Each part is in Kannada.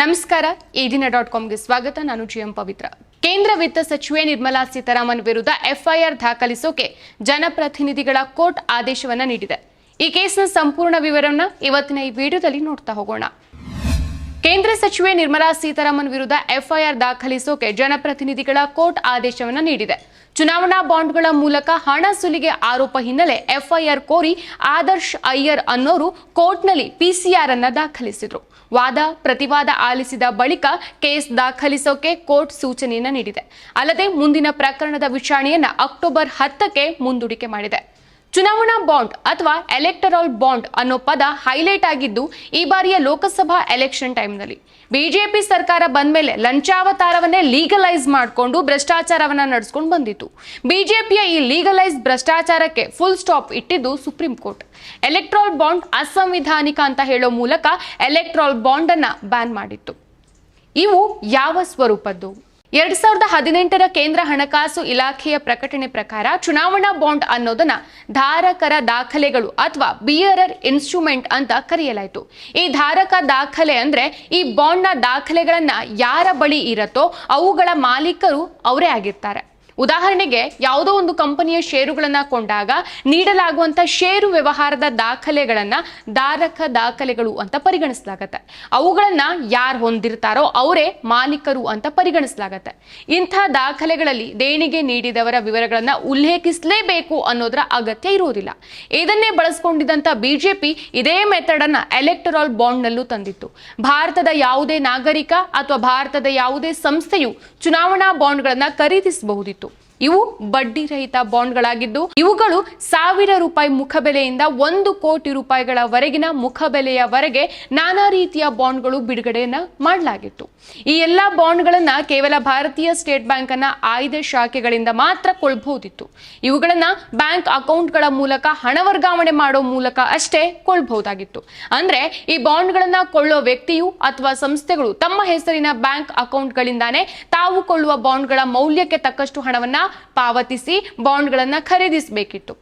ನಮಸ್ಕಾರ, ಈ ದಿನ ಡಾಟ್ ಕಾಮ್ಗೆ ಸ್ವಾಗತ. ನಾನು ಜಿ ಎಂ ಪವಿತ್ರ. ಕೇಂದ್ರ ವಿತ್ತ ಸಚಿವೆ ನಿರ್ಮಲಾ ಸೀತಾರಾಮನ್ ವಿರುದ್ಧ ಎಫ್ಐಆರ್ ದಾಖಲಿಸೋಕೆ ಜನಪ್ರತಿನಿಧಿಗಳ ಕೋರ್ಟ್ ಆದೇಶವನ್ನ ನೀಡಿದೆ. ಈ ಕೇಸ್ನ ಸಂಪೂರ್ಣ ವಿವರವನ್ನ ಇವತ್ತಿನ ಈ ವಿಡಿಯೋದಲ್ಲಿ ನೋಡ್ತಾ ಹೋಗೋಣ. ಕೇಂದ್ರ ಸಚಿವೆ ನಿರ್ಮಲಾ ಸೀತಾರಾಮನ್ ವಿರುದ್ಧ ಎಫ್ಐಆರ್ ದಾಖಲಿಸೋಕೆ ಜನಪ್ರತಿನಿಧಿಗಳ ಕೋರ್ಟ್ ಆದೇಶವನ್ನ ನೀಡಿದೆ. ಚುನಾವಣಾ ಬಾಂಡ್ಗಳ ಮೂಲಕ ಹಣ ಸುಲಿಗೆ ಆರೋಪ ಹಿನ್ನೆಲೆ ಎಫ್ಐಆರ್ ಕೋರಿ ಆದರ್ಶ್ ಅಯ್ಯರ್ ಅನ್ನೋರು ಕೋರ್ಟ್ನಲ್ಲಿ ಪಿಸಿಆರ್ ಅನ್ನ ದಾಖಲಿಸಿದ್ರು. ವಾದ, ಪ್ರತಿವಾದ ಆಲಿಸಿದ ಬಳಿಕ ಕೇಸ್ ದಾಖಲಿಸೋಕೆ ಕೋರ್ಟ್ ಸೂಚನೆಯನ್ನ ನೀಡಿದೆ. ಅಲ್ಲದೆ ಮುಂದಿನ ಪ್ರಕರಣದ ವಿಚಾರಣೆಯನ್ನ ಅಕ್ಟೋಬರ್ ಹತ್ತಕ್ಕೆ ಮುಂದೂಡಿಕೆ ಮಾಡಿದೆ. ಚುನಾವಣಾ ಬಾಂಡ್ ಅಥವಾ ಎಲೆಕ್ಟರಲ್ ಬಾಂಡ್ ಅನ್ನೋ ಪದ ಹೈಲೈಟ್ ಆಗಿದ್ದು ಈ ಬಾರಿಯ ಲೋಕಸಭಾ ಎಲೆಕ್ಷನ್ ಟೈಮ್ನಲ್ಲಿ. ಬಿಜೆಪಿ ಸರ್ಕಾರ ಬಂದ ಮೇಲೆ ಲಂಚಾವತಾರವನ್ನೇ ಲೀಗಲೈಸ್ ಮಾಡಿಕೊಂಡು ಭ್ರಷ್ಟಾಚಾರವನ್ನ ನಡೆಸ್ಕೊಂಡು ಬಂದಿತ್ತು. ಬಿಜೆಪಿಯ ಈ ಲೀಗಲೈಸ್ ಭ್ರಷ್ಟಾಚಾರಕ್ಕೆ ಫುಲ್ ಸ್ಟಾಪ್ ಇಟ್ಟಿದ್ದು ಸುಪ್ರೀಂ ಕೋರ್ಟ್. ಎಲೆಕ್ಟ್ರಾಲ್ ಬಾಂಡ್ ಅಸಂವಿಧಾನಿಕ ಅಂತ ಹೇಳೋ ಮೂಲಕ ಎಲೆಕ್ಟ್ರಾಲ್ ಬಾಂಡ್ ಅನ್ನ ಬ್ಯಾನ್ ಮಾಡಿತ್ತು. ಇವು ಯಾವ ಸ್ವರೂಪದ್ದು? ಎರಡ್ ಸಾವಿರದ ಹದಿನೆಂಟರ ಕೇಂದ್ರ ಹಣಕಾಸು ಇಲಾಖೆಯ ಪ್ರಕಟಣೆ ಪ್ರಕಾರ ಚುನಾವಣಾ ಬಾಂಡ್ ಅನ್ನೋದನ್ನ ಧಾರಕರ ದಾಖಲೆಗಳು ಅಥವಾ ಬಿಯರರ್ ಇನ್ಸ್ಟ್ರೂಮೆಂಟ್ ಅಂತ ಕರೆಯಲಾಯಿತು. ಈ ಧಾರಕ ದಾಖಲೆ ಅಂದ್ರೆ ಈ ಬಾಂಡ್ನ ದಾಖಲೆಗಳನ್ನ ಯಾರ ಬಳಿ ಇರತ್ತೋ ಅವುಗಳ ಮಾಲೀಕರು ಅವರೇ ಆಗಿರ್ತಾರೆ. ಉದಾಹರಣೆಗೆ ಯಾವುದೋ ಒಂದು ಕಂಪನಿಯ ಷೇರುಗಳನ್ನ ಕೊಂಡಾಗ ನೀಡಲಾಗುವಂತ ಷೇರು ವ್ಯವಹಾರದ ದಾಖಲೆಗಳನ್ನ ಧಾರಕ ದಾಖಲೆಗಳು ಅಂತ ಪರಿಗಣಿಸಲಾಗತ್ತೆ. ಅವುಗಳನ್ನ ಯಾರು ಹೊಂದಿರ್ತಾರೋ ಅವರೇ ಮಾಲೀಕರು ಅಂತ ಪರಿಗಣಿಸಲಾಗತ್ತೆ. ಇಂಥ ದಾಖಲೆಗಳಲ್ಲಿ ದೇಣಿಗೆ ನೀಡಿದವರ ವಿವರಗಳನ್ನ ಉಲ್ಲೇಖಿಸಲೇಬೇಕು ಅನ್ನೋದರ ಅಗತ್ಯ ಇರುವುದಿಲ್ಲ ಇದನ್ನೇ ಬಳಸ್ಕೊಂಡಿದ್ದಂತ ಬಿಜೆಪಿ ಇದೇ ಮೆಥಡ್ ಅನ್ನ ಎಲೆಕ್ಟರಲ್ ಬಾಂಡ್ ನಲ್ಲೂ ತಂದಿತ್ತು. ಭಾರತದ ಯಾವುದೇ ನಾಗರಿಕ ಅಥವಾ ಭಾರತದ ಯಾವುದೇ ಸಂಸ್ಥೆಯು ಚುನಾವಣಾ ಬಾಂಡ್ಗಳನ್ನ ಖರೀದಿಸಬಹುದಿತ್ತು. ಇವು ಬಡ್ಡಿ ರಹಿತ ಬಾಂಡ್ಗಳಾಗಿದ್ದು ಇವುಗಳು ಸಾವಿರ ರೂಪಾಯಿ ಮುಖಬೆಲೆಯಿಂದ ಒಂದು ಕೋಟಿ ರೂಪಾಯಿಗಳವರೆಗಿನ ಮುಖಬೆಲೆಯವರೆಗೆ ನಾನಾ ರೀತಿಯ ಬಾಂಡ್ಗಳು ಬಿಡುಗಡೆಯನ್ನ ಮಾಡಲಾಗಿತ್ತು. ಈ ಎಲ್ಲಾ ಬಾಂಡ್ಗಳನ್ನ ಕೇವಲ ಭಾರತೀಯ ಸ್ಟೇಟ್ ಬ್ಯಾಂಕ್ ಅನ್ನ ಆಯ್ದ ಶಾಖೆಗಳಿಂದ ಮಾತ್ರ ಕೊಳ್ಬಹುದಿತ್ತು ಇವುಗಳನ್ನ ಬ್ಯಾಂಕ್ ಅಕೌಂಟ್ಗಳ ಮೂಲಕ ಹಣ ವರ್ಗಾವಣೆ ಮಾಡೋ ಮೂಲಕ ಅಷ್ಟೇ ಕೊಳ್ಬಹುದಾಗಿತ್ತು ಅಂದ್ರೆ ಈ ಬಾಂಡ್ಗಳನ್ನ ಕೊಳ್ಳೋ ವ್ಯಕ್ತಿಯು ಅಥವಾ ಸಂಸ್ಥೆಗಳು ತಮ್ಮ ಹೆಸರಿನ ಬ್ಯಾಂಕ್ ಅಕೌಂಟ್ಗಳಿಂದಾನೇ ತಾವು ಕೊಳ್ಳುವ ಬಾಂಡ್ಗಳ ಮೌಲ್ಯಕ್ಕೆ ತಕ್ಕಷ್ಟು ಹಣವನ್ನ ಪಾವತಿಸಿ ಬಾಂಡ್ಗಳನ್ನು ಖರೀದಿಸಬೇಕಿತ್ತು.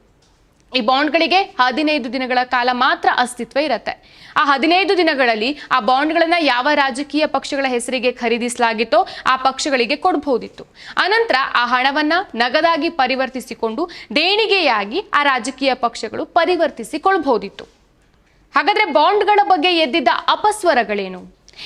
ಈ ಬಾಂಡ್ಗಳಿಗೆ ಹದಿನೈದು ದಿನಗಳ ಕಾಲ ಮಾತ್ರ ಅಸ್ತಿತ್ವ ಇರುತ್ತೆ. ಆ ಹದಿನೈದು ದಿನಗಳಲ್ಲಿ ಆ ಬಾಂಡ್ಗಳನ್ನ ಯಾವ ರಾಜಕೀಯ ಪಕ್ಷಗಳ ಹೆಸರಿಗೆ ಖರೀದಿಸಲಾಗಿತ್ತೋ ಆ ಪಕ್ಷಗಳಿಗೆ ಕೊಡಬಹುದಿತ್ತು ಅನಂತರ ಆ ಹಣವನ್ನ ನಗದಾಗಿ ಪರಿವರ್ತಿಸಿಕೊಂಡು ದೇಣಿಗೆಯಾಗಿ ಆ ರಾಜಕೀಯ ಪಕ್ಷಗಳು ಪರಿವರ್ತಿಸಿಕೊಳ್ಬಹುದಿತ್ತು ಹಾಗಾದ್ರೆ ಬಾಂಡ್ಗಳ ಬಗ್ಗೆ ಎದ್ದಿದ್ದ ಅಪಸ್ವರಗಳೇನು?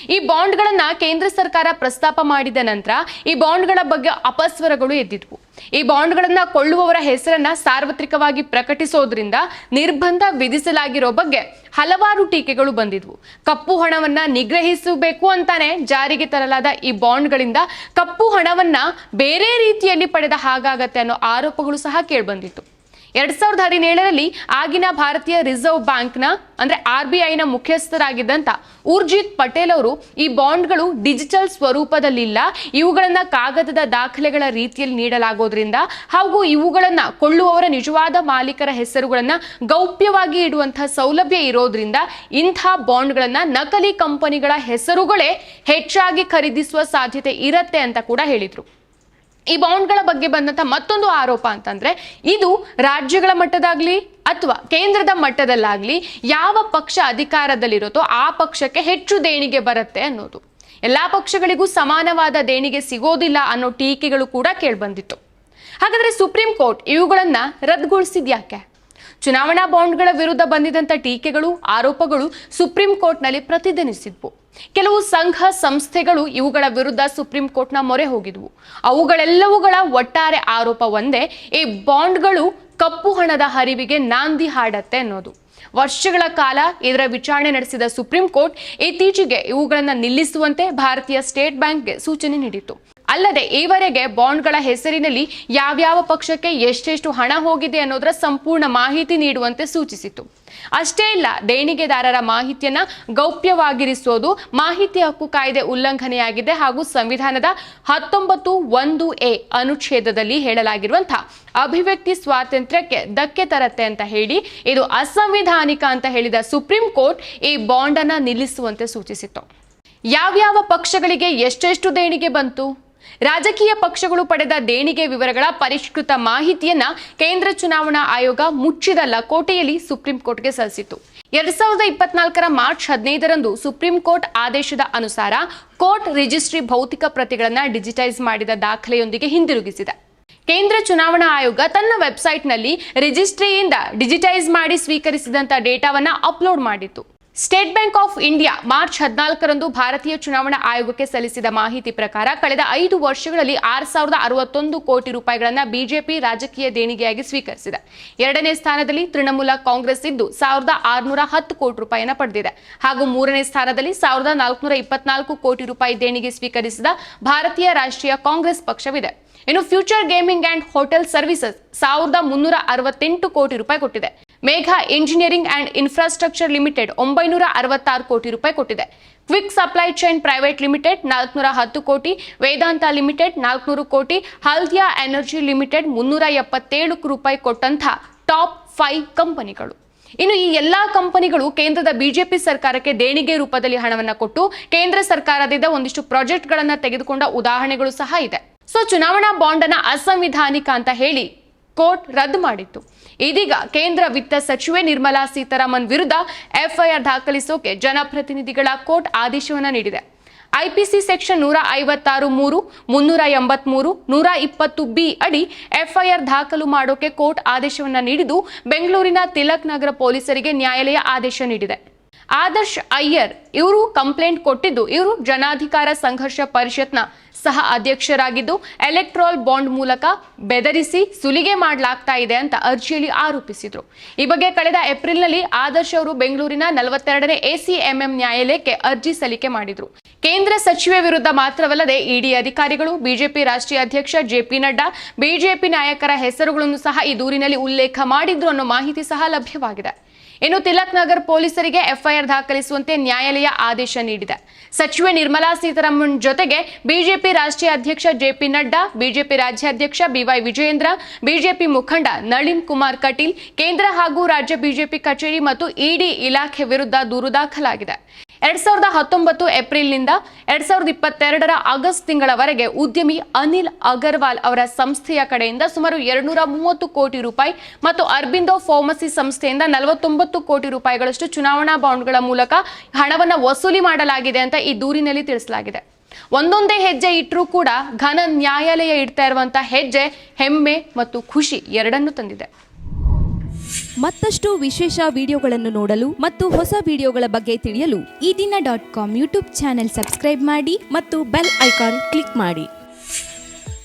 ಈ ಬಾಂಡ್ಗಳನ್ನ ಕೇಂದ್ರ ಸರ್ಕಾರ ಪ್ರಸ್ತಾಪ ಮಾಡಿದ ನಂತರ ಈ ಬಾಂಡ್ಗಳ ಬಗ್ಗೆ ಅಪಸ್ವರಗಳು ಎದ್ದಿದ್ವು. ಈ ಬಾಂಡ್ಗಳನ್ನ ಕೊಳ್ಳುವವರ ಹೆಸರನ್ನ ಸಾರ್ವತ್ರಿಕವಾಗಿ ಪ್ರಕಟಿಸೋದ್ರಿಂದ ನಿರ್ಬಂಧ ವಿಧಿಸಲಾಗಿರೋ ಬಗ್ಗೆ ಹಲವಾರು ಟೀಕೆಗಳು ಬಂದಿದ್ವು. ಕಪ್ಪು ಹಣವನ್ನ ನಿಗ್ರಹಿಸಬೇಕು ಅಂತಾನೆ ಜಾರಿಗೆ ತರಲಾದ ಈ ಬಾಂಡ್ಗಳಿಂದ ಕಪ್ಪು ಹಣವನ್ನ ಬೇರೆ ರೀತಿಯಲ್ಲಿ ಪಡೆದ ಹಾಗಾಗತ್ತೆ ಅನ್ನೋ ಆರೋಪಗಳು ಸಹ ಕೇಳ್ಬಂದಿತ್ತು. ಎರಡ್ ಸಾವಿರದ ಹದಿನೇಳರಲ್ಲಿ ಆಗಿನ ಭಾರತೀಯ ರಿಸರ್ವ್ ಬ್ಯಾಂಕ್ನ, ಅಂದ್ರೆ ಆರ್ ಬಿ ಐನ ಮುಖ್ಯಸ್ಥರಾಗಿದ್ದಂತ ಊರ್ಜಿತ್ ಪಟೇಲ್ ಅವರು ಈ ಬಾಂಡ್ಗಳು ಡಿಜಿಟಲ್ ಸ್ವರೂಪದಲ್ಲಿಲ್ಲ. ಇವುಗಳನ್ನ ಕಾಗದದ ದಾಖಲೆಗಳ ರೀತಿಯಲ್ಲಿ ನೀಡಲಾಗೋದ್ರಿಂದ ಹಾಗೂ ಇವುಗಳನ್ನ ಕೊಳ್ಳುವವರ ನಿಜವಾದ ಮಾಲೀಕರ ಹೆಸರುಗಳನ್ನ ಗೌಪ್ಯವಾಗಿ ಇಡುವಂತಹ ಸೌಲಭ್ಯ ಇರೋದ್ರಿಂದ ಇಂಥ ಬಾಂಡ್ಗಳನ್ನ ನಕಲಿ ಕಂಪನಿಗಳ ಹೆಸರುಗಳೇ ಹೆಚ್ಚಾಗಿ ಖರೀದಿಸುವ ಸಾಧ್ಯತೆ ಇರತ್ತೆ ಅಂತ ಕೂಡ ಹೇಳಿದ್ರು. ಈ ಬಾಂಡ್ಗಳ ಬಗ್ಗೆ ಬಂದಂತ ಮತ್ತೊಂದು ಆರೋಪ ಅಂತಂದ್ರೆ, ಇದು ರಾಜ್ಯಗಳ ಮಟ್ಟದಾಗ್ಲಿ ಅಥವಾ ಕೇಂದ್ರದ ಮಟ್ಟದಲ್ಲಾಗ್ಲಿ ಯಾವ ಪಕ್ಷ ಅಧಿಕಾರದಲ್ಲಿರುತ್ತೋ ಆ ಪಕ್ಷಕ್ಕೆ ಹೆಚ್ಚು ದೇಣಿಗೆ ಬರುತ್ತೆ ಅನ್ನೋದು. ಎಲ್ಲಾ ಪಕ್ಷಗಳಿಗೂ ಸಮಾನವಾದ ದೇಣಿಗೆ ಸಿಗೋದಿಲ್ಲ ಅನ್ನೋ ಟೀಕೆಗಳು ಕೂಡ ಕೇಳ್ಬಂದಿತ್ತು. ಹಾಗಾದ್ರೆ ಸುಪ್ರೀಂ ಕೋರ್ಟ್ ಇವುಗಳನ್ನ ರದ್ದುಗೊಳಿಸಿದ್ಯಾಕೆ? ಚುನಾವಣಾ ಬಾಂಡ್ಗಳ ವಿರುದ್ಧ ಬಂದಿದಂತ ಟೀಕೆಗಳು, ಆರೋಪಗಳು ಸುಪ್ರೀಂ ಕೋರ್ಟ್ನಲ್ಲಿ ಪ್ರತಿಧ್ವನಿಸಿದ್ವು. ಕೆಲವು ಸಂಘ ಸಂಸ್ಥೆಗಳು ಇವುಗಳ ವಿರುದ್ಧ ಸುಪ್ರೀಂ ಕೋರ್ಟ್ನ ಮೊರೆ ಹೋಗಿದ್ವು. ಅವುಗಳೆಲ್ಲವುಗಳ ಒಟ್ಟಾರೆ ಆರೋಪ ಒಂದೇ, ಈ ಬಾಂಡ್ಗಳು ಕಪ್ಪು ಹಣದ ಹರಿವಿಗೆ ನಾಂದಿ ಹಾಡತ್ತೆ ಅನ್ನೋದು. ವರ್ಷಗಳ ಕಾಲ ಇದರ ವಿಚಾರಣೆ ನಡೆಸಿದ ಸುಪ್ರೀಂ ಕೋರ್ಟ್ ಇತ್ತೀಚೆಗೆ ಇವುಗಳನ್ನು ನಿಲ್ಲಿಸುವಂತೆ ಭಾರತೀಯ ಸ್ಟೇಟ್ ಬ್ಯಾಂಕ್ಗೆ ಸೂಚನೆ ನೀಡಿತು ಅಲ್ಲದೆ ಈವರೆಗೆ ಬಾಂಡ್ಗಳ ಹೆಸರಿನಲ್ಲಿ ಯಾವ್ಯಾವ ಪಕ್ಷಕ್ಕೆ ಎಷ್ಟೆಷ್ಟು ಹಣ ಹೋಗಿದೆ ಅನ್ನೋದರ ಸಂಪೂರ್ಣ ಮಾಹಿತಿ ನೀಡುವಂತೆ ಸೂಚಿಸಿತು ಅಷ್ಟೇ ಇಲ್ಲ, ದೇಣಿಗೆದಾರರ ಮಾಹಿತಿಯನ್ನ ಗೌಪ್ಯವಾಗಿರಿಸೋದು ಮಾಹಿತಿ ಹಕ್ಕು ಕಾಯ್ದೆ ಉಲ್ಲಂಘನೆಯಾಗಿದೆ ಹಾಗೂ ಸಂವಿಧಾನದ ಹತ್ತೊಂಬತ್ತು ಒಂದು ಎ ಅನುಚ್ಛೇದದಲ್ಲಿ ಹೇಳಲಾಗಿರುವಂತಹ ಅಭಿವ್ಯಕ್ತಿ ಸ್ವಾತಂತ್ರ್ಯಕ್ಕೆ ಧಕ್ಕೆ ತರತ್ತೆ ಅಂತ ಹೇಳಿ ಇದು ಅಸಂವಿಧಾನಿಕ ಅಂತ ಹೇಳಿದ ಸುಪ್ರೀಂ ಕೋರ್ಟ್ ಈ ಬಾಂಡ್ ಅನ್ನ ನಿಲ್ಲಿಸುವಂತೆ ಸೂಚಿಸಿತು ಯಾವ್ಯಾವ ಪಕ್ಷಗಳಿಗೆ ಎಷ್ಟೆಷ್ಟು ದೇಣಿಗೆ ಬಂತು? ರಾಜಕೀಯ ಪಕ್ಷಗಳು ಪಡೆದ ದೇಣಿಗೆ ವಿವರಗಳ ಪರಿಷ್ಕೃತ ಮಾಹಿತಿಯನ್ನ ಕೇಂದ್ರ ಚುನಾವಣಾ ಆಯೋಗ ಮುಚ್ಚಿದ ಲಕೋಟೆಯಲ್ಲಿ ಸುಪ್ರೀಂ ಕೋರ್ಟ್ಗೆ ಸಲ್ಲಿಸಿತು ಎರಡ್ ಸಾವಿರದ ಇಪ್ಪತ್ನಾಲ್ಕರ ಮಾರ್ಚ್ ಹದಿನೈದರಂದು ಸುಪ್ರೀಂ ಕೋರ್ಟ್ ಆದೇಶದ ಅನುಸಾರ ಕೋರ್ಟ್ ರಿಜಿಸ್ಟ್ರಿ ಭೌತಿಕ ಪ್ರತಿಗಳನ್ನು ಡಿಜಿಟೈಸ್ ಮಾಡಿದ ದಾಖಲೆಯೊಂದಿಗೆ ಹಿಂದಿರುಗಿಸಿದೆ. ಕೇಂದ್ರ ಚುನಾವಣಾ ಆಯೋಗ ತನ್ನ ವೆಬ್ಸೈಟ್ನಲ್ಲಿ ರಿಜಿಸ್ಟ್ರಿಯಿಂದ ಡಿಜಿಟೈಸ್ ಮಾಡಿ ಸ್ವೀಕರಿಸಿದಂಥ ಡೇಟಾವನ್ನು ಅಪ್ಲೋಡ್ ಮಾಡಿತ್ತು. State Bank of India March ಹದಿನಾಲ್ಕರಂದು ಭಾರತೀಯ ಚುನಾವಣಾ ಆಯೋಗಕ್ಕೆ ಸಲ್ಲಿಸಿದ ಮಾಹಿತಿ ಪ್ರಕಾರ ಕಳೆದ ಐದು ವರ್ಷಗಳಲ್ಲಿ ಆರು ಸಾವಿರದ ಅರವತ್ತೊಂದು ಕೋಟಿ ರೂಪಾಯಿಗಳನ್ನು ಬಿಜೆಪಿ ರಾಜಕೀಯ ದೇಣಿಗೆಯಾಗಿ ಸ್ವೀಕರಿಸಿದೆ. ಎರಡನೇ ಸ್ಥಾನದಲ್ಲಿ ತೃಣಮೂಲ ಕಾಂಗ್ರೆಸ್ ಇದ್ದು ಸಾವಿರದ ಆರುನೂರ ಹತ್ತು ಕೋಟಿ ರೂಪಾಯಿಯನ್ನು ಪಡೆದಿದೆ. ಹಾಗೂ ಮೂರನೇ ಸ್ಥಾನದಲ್ಲಿ ಸಾವಿರದ ನಾಲ್ಕುನೂರ ಇಪ್ಪತ್ನಾಲ್ಕು ಕೋಟಿ ರೂಪಾಯಿ ದೇಣಿಗೆ ಸ್ವೀಕರಿಸಿದ ಭಾರತೀಯ ರಾಷ್ಟ್ರೀಯ ಕಾಂಗ್ರೆಸ್ ಪಕ್ಷವಿದೆ. ಇನ್ನು Future Gaming and Hotel Services ಸಾವಿರದ ಮುನ್ನೂರ ಅರವತ್ತೆಂಟು ಕೋಟಿ ರೂಪಾಯಿ ಕೊಟ್ಟಿದೆ. Megha Engineering and Infrastructure Limited ಒಂಬೈನೂರ ಅರವತ್ತಾರು ಕೋಟಿ ರೂಪಾಯಿ ಕೊಟ್ಟಿದೆ. Quick Supply Chain Private Limited ನಾಲ್ಕುನೂರ ಹತ್ತು ಕೋಟಿ, ವೇದಾಂತ ಲಿಮಿಟೆಡ್ ನಾಲ್ಕುನೂರು ಕೋಟಿ, ಹಲ್ದಿಯಾ ಎನರ್ಜಿ ಲಿಮಿಟೆಡ್ ಮುನ್ನೂರ ಎಪ್ಪತ್ತೇಳು ರೂಪಾಯಿ ಕೊಟ್ಟಂತ ಟಾಪ್ ಫೈವ್ ಕಂಪನಿಗಳು. ಇನ್ನು ಈ ಎಲ್ಲಾ ಕಂಪನಿಗಳು ಕೇಂದ್ರದ ಬಿಜೆಪಿ ಸರ್ಕಾರಕ್ಕೆ ದೇಣಿಗೆ ರೂಪದಲ್ಲಿ ಹಣವನ್ನು ಕೊಟ್ಟು ಕೇಂದ್ರ ಸರ್ಕಾರದಿಂದ ಒಂದಿಷ್ಟು ಪ್ರಾಜೆಕ್ಟ್ಗಳನ್ನು ತೆಗೆದುಕೊಂಡ ಉದಾಹರಣೆಗಳು ಸಹ ಇದೆ. ಸೊ, ಚುನಾವಣಾ ಬಾಂಡ್ ಅನ್ನ ಅಸಂವಿಧಾನಿಕ ಅಂತ ಹೇಳಿ ಕೋರ್ಟ್ ರದ್ದು ಮಾಡಿತ್ತು. ಇದೀಗ ಕೇಂದ್ರ ವಿತ್ತ ಸಚಿವೆ ನಿರ್ಮಲಾ ಸೀತಾರಾಮನ್ ವಿರುದ್ಧ ಎಫ್ಐಆರ್ ದಾಖಲಿಸೋಕೆ ಜನಪ್ರತಿನಿಧಿಗಳ ಕೋರ್ಟ್ ಆದೇಶವನ್ನ ನೀಡಿದೆ. ಐಪಿಸಿ ಸೆಕ್ಷನ್ ನೂರ ಐವತ್ತಾರು ಮೂರು, ಮುನ್ನೂರ ಎಂಬತ್ಮೂರು, ನೂರ ಇಪ್ಪತ್ತು ಬಿ ಅಡಿ ಎಫ್ಐಆರ್ ದಾಖಲು ಮಾಡೋಕೆ ಕೋರ್ಟ್ ಆದೇಶವನ್ನ ನೀಡಿದ್ದು ಬೆಂಗಳೂರಿನ ತಿಲಕ್ ನಗರ ಪೊಲೀಸರಿಗೆ ನ್ಯಾಯಾಲಯ ಆದೇಶ ನೀಡಿದೆ. ಆದರ್ಶ್ ಅಯ್ಯರ್ ಇವರು ಕಂಪ್ಲೇಂಟ್ ಕೊಟ್ಟಿದ್ದು ಇವರು ಜನಾಧಿಕಾರ ಸಂಘರ್ಷ ಪರಿಷತ್ನ ಸಹ ಅಧ್ಯಕ್ಷರಾಗಿದ್ದು, ಎಲೆಕ್ಟ್ರಾಲ್ ಬಾಂಡ್ ಮೂಲಕ ಬೆದರಿಸಿ ಸುಲಿಗೆ ಮಾಡಲಾಗ್ತಾ ಇದೆ ಅಂತ ಅರ್ಜಿಯಲ್ಲಿ ಆರೋಪಿಸಿದ್ರು. ಈ ಬಗ್ಗೆ ಕಳೆದ ಏಪ್ರಿಲ್ನಲ್ಲಿ ಆದರ್ಶ್ ಅವರು ಬೆಂಗಳೂರಿನ ನಲವತ್ತೆರಡನೇ ಎಸಿಎಂಎಂ ನ್ಯಾಯಾಲಯಕ್ಕೆ ಅರ್ಜಿ ಸಲ್ಲಿಕೆ ಮಾಡಿದ್ರು. ಕೇಂದ್ರ ಸಚಿವೆ ವಿರುದ್ಧ ಮಾತ್ರವಲ್ಲದೆ ಇಡಿ ಅಧಿಕಾರಿಗಳು, ಬಿಜೆಪಿ ರಾಷ್ಟ್ರೀಯ ಅಧ್ಯಕ್ಷ ಜೆಪಿ ನಡ್ಡಾ, ಬಿಜೆಪಿ ನಾಯಕರ ಹೆಸರುಗಳನ್ನು ಸಹ ಈ ದೂರಿನಲ್ಲಿ ಉಲ್ಲೇಖ ಮಾಡಿದ್ರು ಅನ್ನೋ ಮಾಹಿತಿ ಸಹ ಲಭ್ಯವಾಗಿದೆ. ಇನ್ನು ತಿಲಕ್ ನಗರ್ ಪೊಲೀಸರಿಗೆ ಎಫ್ಐಆರ್ ದಾಖಲಿಸುವಂತೆ ನ್ಯಾಯಾಲಯ ಆದೇಶ ನೀಡಿದೆ. ಸಚಿವೆ ನಿರ್ಮಲಾ ಸೀತಾರಾಮನ್ ಜೊತೆಗೆ ಬಿಜೆಪಿ ರಾಷ್ಟ್ರೀಯ ಅಧ್ಯಕ್ಷ ಜೆಪಿ ನಡ್ಡಾ, ಬಿಜೆಪಿ ರಾಜ್ಯಾಧ್ಯಕ್ಷ ಬಿವೈ ವಿಜಯೇಂದ್ರ, ಬಿಜೆಪಿ ಮುಖಂಡ ನಳಿನ್ ಕುಮಾರ್ ಕಟೀಲ್, ಕೇಂದ್ರ ಹಾಗೂ ರಾಜ್ಯ ಬಿಜೆಪಿ ಕಚೇರಿ ಮತ್ತು ಇಡಿ ಇಲಾಖೆ ವಿರುದ್ಧ ದೂರು ದಾಖಲಾಗಿದೆ. ಎರಡ್ ಸಾವಿರದ ಹತ್ತೊಂಬತ್ತು ಏಪ್ರಿಲ್ನಿಂದ ಎರಡ್ ಸಾವಿರದ ಇಪ್ಪತ್ತೆರಡರ ಆಗಸ್ಟ್ ತಿಂಗಳವರೆಗೆ ಉದ್ಯಮಿ ಅನಿಲ್ ಅಗರ್ವಾಲ್ ಅವರ ಸಂಸ್ಥೆಯ ಕಡೆಯಿಂದ ಸುಮಾರು ಎರಡ್ನೂರ ಮೂವತ್ತು ಕೋಟಿ ರೂಪಾಯಿ ಮತ್ತು ಅರ್ಬಿಂದೋ ಫಾರ್ಮಸಿ ಸಂಸ್ಥೆಯಿಂದ ನಲವತ್ತೊಂಬತ್ತು ಕೋಟಿ ರೂಪಾಯಿಗಳಷ್ಟು ಚುನಾವಣಾ ಬಾಂಡ್ಗಳ ಮೂಲಕ ಹಣವನ್ನು ವಸೂಲಿ ಮಾಡಲಾಗಿದೆ ಅಂತ ಈ ದೂರಿನಲ್ಲಿ ತಿಳಿಸಲಾಗಿದೆ. ಒಂದೊಂದೇ ಹೆಜ್ಜೆ ಇಟ್ಟರೂ ಕೂಡ ಘನ ನ್ಯಾಯಾಲಯ ಇಡ್ತಾ ಇರುವಂತಹ ಹೆಜ್ಜೆ, ಹೆಮ್ಮೆ ಮತ್ತು ಖುಷಿ ಎರಡನ್ನೂ ತಂದಿದೆ. ಮತ್ತಷ್ಟು ವಿಶೇಷ ವಿಡಿಯೋಗಳನ್ನು ನೋಡಲು ಮತ್ತು ಹೊಸ ವಿಡಿಯೋಗಳ ಬಗ್ಗೆ ತಿಳಿಯಲು Ee Dina dot com YouTube channel subscribe ಮಾಡಿ ಮತ್ತು ಬೆಲ್ ಐಕಾನ್ ಕ್ಲಿಕ್ ಮಾಡಿ.